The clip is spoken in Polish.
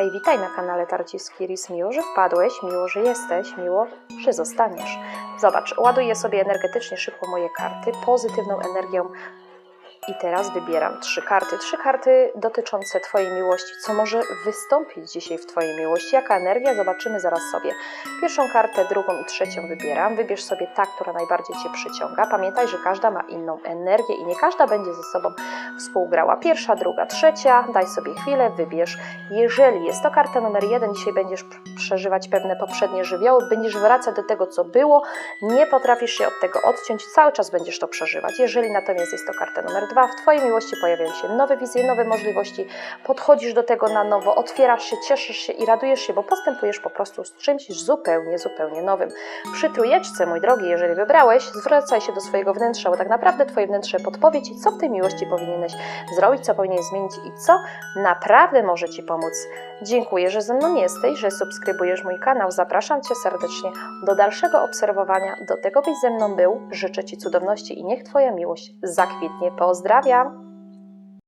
Hej, witaj na kanale Tarciwski Ris. Miło, że wpadłeś, miło, że jesteś, miło, że zostaniesz. Zobacz, ładuję sobie energetycznie szybko moje karty, pozytywną energią. I teraz wybieram trzy karty. Trzy karty dotyczące Twojej miłości. Co może wystąpić dzisiaj w Twojej miłości? Jaka energia? Zobaczymy zaraz sobie. Pierwszą kartę, drugą i trzecią wybieram. Wybierz sobie ta, która najbardziej Cię przyciąga. Pamiętaj, że każda ma inną energię i nie każda będzie ze sobą współgrała. Pierwsza, druga, trzecia. Daj sobie chwilę, wybierz. Jeżeli jest to karta numer jeden, dzisiaj będziesz przeżywać pewne poprzednie żywioły, będziesz wracać do tego, co było, nie potrafisz się od tego odciąć, cały czas będziesz to przeżywać. Jeżeli natomiast jest to karta numer dwa, w Twojej miłości pojawiają się nowe wizje, nowe możliwości, podchodzisz do tego na nowo, otwierasz się, cieszysz się i radujesz się, bo postępujesz po prostu z czymś zupełnie, zupełnie nowym. Przy trójeczce, mój drogi, jeżeli wybrałeś, zwracaj się do swojego wnętrza, bo tak naprawdę Twoje wnętrze podpowie Ci, co w tej miłości powinieneś zrobić, co powinieneś zmienić i co naprawdę może Ci pomóc. Dziękuję, że ze mną jesteś, że subskrybujesz mój kanał. Zapraszam Cię serdecznie do dalszego obserwowania, do tego byś ze mną był. Życzę Ci cudowności i niech Twoja miłość zakwitnie. Pozdrawiam!